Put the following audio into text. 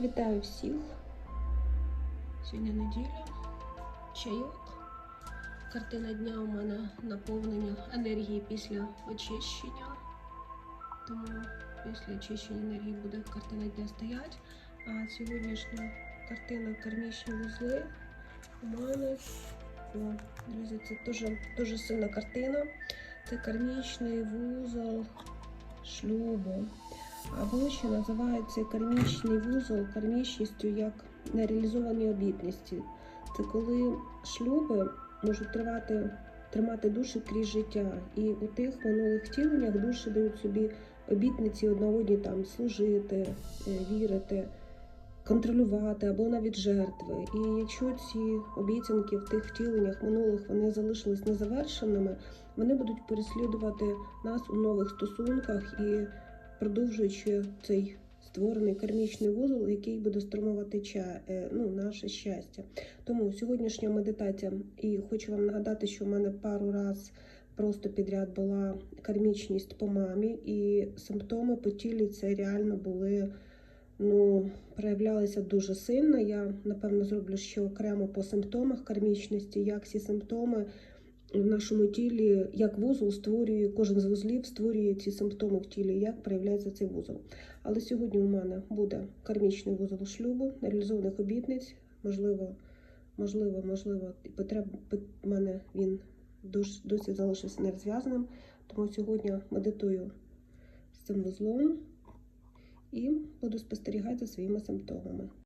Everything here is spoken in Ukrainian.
Вітаю всіх. Сьогодні неділя, чайок. Картина дня у мене наповнення енергії після очищення. Тому після очищення енергії буде картина дня стоять. А сьогоднішня картина кармічні вузли у мене. О, друзі, це дуже, дуже сильна картина. Це кармічний вузол шлюбу. Або ще називається кармічний вузол кармічністю як нереалізовані обітності. Це коли шлюби можуть тривати, тримати душі крізь життя. І у тих минулих втіленнях душі дають собі обітниці одна одній там служити, е, вірити, контролювати або навіть жертви. І якщо ці обіцянки в тих втіленнях минулих вони залишились незавершеними, вони будуть переслідувати нас у нових стосунках і продовжуючи цей створений кармічний вузол, який буде стримувати ча, е, ну, наше щастя. Тому сьогоднішня медитація, і хочу вам нагадати, що в мене пару раз просто підряд була кармічність по мамі, і симптоми по тілі це реально були. Ну, проявлялися дуже сильно. Я напевно зроблю ще окремо по симптомах кармічності, як ці симптоми в нашому тілі, як вузол створює, кожен з вузлів створює ці симптоми в тілі, як проявляється цей вузол. Але сьогодні у мене буде кармічний вузол шлюбу, нереалізованих обітниць, можливо, можливо, можливо, потреб в мене він дос- досі залишився нерозв'язаним. Тому сьогодні медитую з цим вузлом і буду спостерігати своїми симптомами.